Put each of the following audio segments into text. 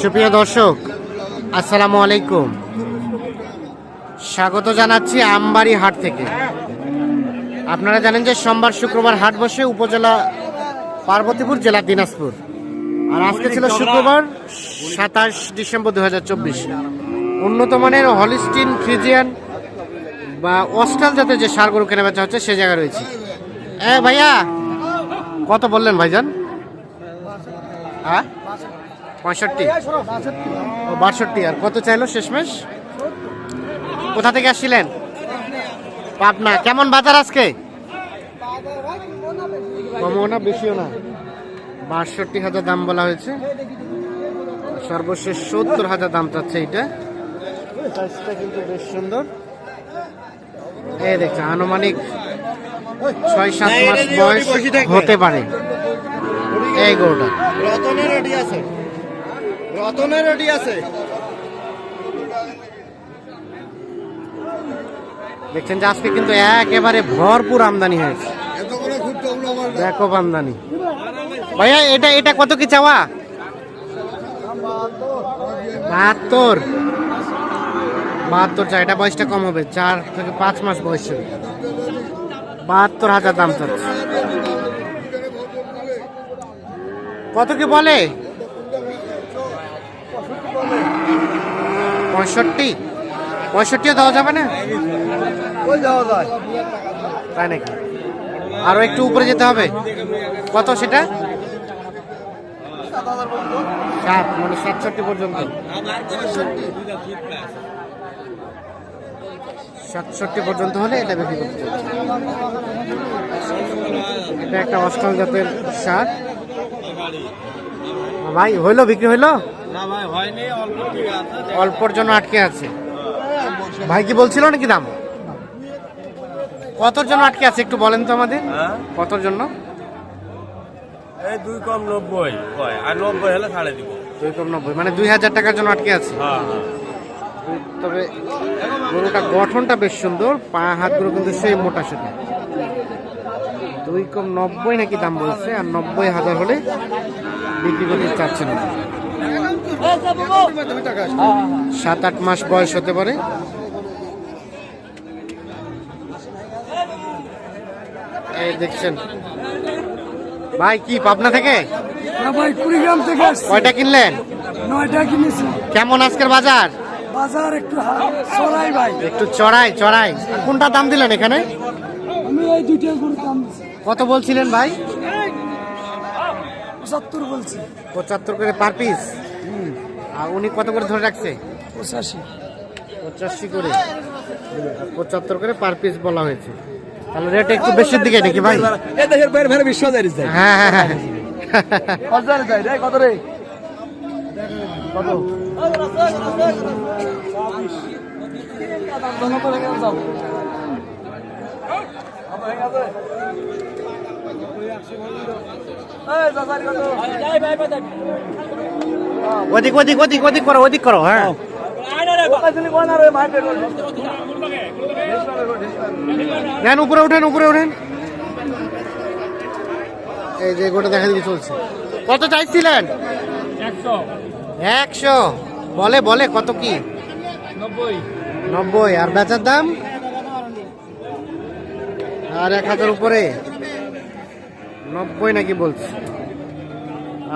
সুপ্রিয় দর্শক, আসসালামু আলাইকুম। স্বাগত জানাচ্ছি আমবাড়ি হাট থেকে। আপনারা জানেন যে সোমবার, শুক্রবার হাট বসে উপজেলা পার্বতীপুর, জেলা দিনাজপুর। আর আজকে ছিল শুক্রবার, সাতাশ ডিসেম্বর দু হাজার চব্বিশ। উন্নত মানের হলিস্টিন, ফ্রিজিয়ান বা অস্ট্রাল জাতের যে সার গরু কেনা বেচা হচ্ছে, সে জায়গায় রয়েছে। এ ভাইয়া, কত বললেন ভাইজান? হ্যাঁ? পঁয়ষট্টি। ও বাষট্টি। আর কত চাইলো শেষমেশ? কোথা থেকে আসছিলেন? পাবনা। কেমন বাজার আজকে? কমও না বেশিও না। বাষট্টি হাজার দাম বলা হয়েছে। সর্বশেষ সত্তর হাজার দাম চাচ্ছে এইটা। সাইজটা কিন্তু বেশ সুন্দর। এই দেখছে আনুমানিক ছয় সাত মাস বয়স হতে পারে। এই গরুটা। রতনের রেডি আছে। রেডি আছে। দেখছেন যে আজকে কিন্তু একেবারে ভরপুর আমদানি হয়েছে। ব্যাপক আমদানি। ভাইয়া, এটা এটা কত কি চাওয়া? বাহাত্তর। বাহাত্তর চা এটা বয়সটা কম হবে, চার থেকে পাঁচ মাস বয়স হবে। বাহাত্তর হাজার দাম চাচ্ছে। কত কি বলে? পঁয়ষট্টি? পঁয়ষট্টিও দেওয়া যাবে না? ওই যাওয়া যায়। তাই নাকি? আরও একটু উপরে যেতে হবে। কত সেটা? সাত মানে সাতষট্টি পর্যন্ত। সাতষট্টি পর্যন্ত হলে এটা বিক্রি করতে এটা একটা অষ্টম জাতের সার। ভাই হইল বিক্রি হইল? না ভাই হয়নি অল্প ঠিক আছে অল্পর জন্য আটকে আছে। ভাই কি বলছিল নাকি দাম? কতর জন্য আটকে আছে একটু বলেন তো আমাদের। হ্যাঁ? কতর জন্য? এই দুই কম নব্বই কয় আর নব্বই হলে ছাড়ে দিব। দুই কম নব্বই মানে দুই হাজার টাকার জন্য আটকে আছে। হ্যাঁ হ্যাঁ। তবে গরুটা গঠনটা বেশ সুন্দর পা হাতগুলো কিন্তু সেই মোটা সেটা। দুই কম নব্বই নাকি দাম বলছে আর নব্বই হাজার হলে বিক্রি করতে চাচ্ছেন না। সাত আট মাস বয়স হতে পারে। এই দেখছেন। ভাই কি পাবনা থেকে? ভাই কুড়িগ্রাম থেকে কয়টা কিনলেন? নয়টা কিনেছি। কেমন আজকের বাজার? বাজার একটু চড়াই ভাই। একটু চড়াই চড়াই। কোনটা দাম দিলেন এখানে? আমি এই দুইটা দাম কত বলছিলেন ভাই? পঁচাত্তর বলছি। পঁচাত্তর করে পার পিস আর উনি কত করে ধরে রাখছে? পঁচাশি। পঁচাশি করে। পঁচাত্তর করে পার পিস বলা হয়েছে। তাহলে রেট একটু বেশির দিকে নাকি ভাই? এ দেশের বাইরে বাইরে বিশ্ব যায় যায়। হ্যাঁ হ্যাঁ হ্যাঁ। হাজার যায় রে কত রে? কত? ওদিক ওদিক ওদিক ওদিক করো ওদিক করো হ্যাঁ। নেন উপরে উঠেন উপরে উঠেন এই যে গোটা দেখা দিকে চলছে। কত চাইছিলেন? একশো। বলে বলে কত কি? নব্বই। আর বেচার দাম? আর এক হাজার উপরে। নব্বই নাকি বলছে।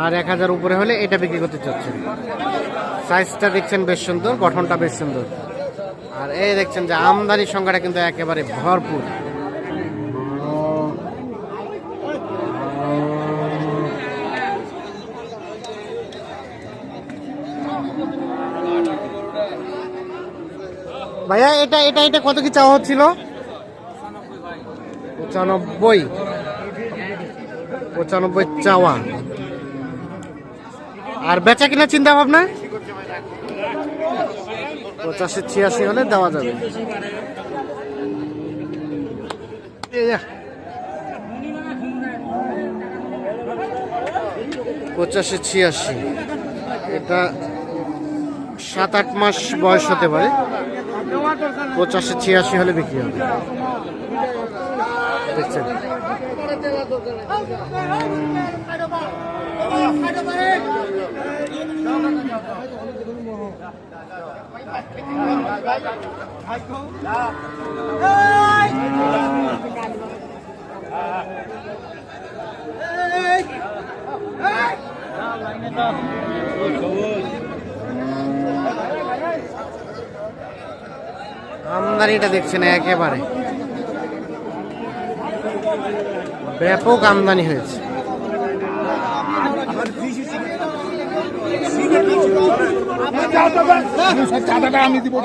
আর এক হাজার উপরে হলে এটা বিক্রি করতে চাচ্ছেন। সাইজটা দেখছেন বেশ সুন্দর, গঠনটা বেশ সুন্দর। আর এই দেখছেন যে আমদানির সংখ্যাটা কিন্তু একেবারে ভরপুর। ভাইয়া, এটা এটা এটা কত কি চাওয়া হচ্ছিল? পঁচানব্বই। পঁচানব্বই চাওয়া। আর বেচা কিনা চিন্তা ভাবনা? পঁচাশি, ছিয়াশি হলে দেওয়া যাবে। পঁচাশি, ছিয়াশি। এটা সাত, আট মাস বয়স হতে পারে। পঁচাশি, ছিয়াশি হলে বিক্রি হবে। দেখছেন? আমদানিটা দেখছেন একেবারে। ব্যাপক আমদানি হয়েছে। আমি দিব।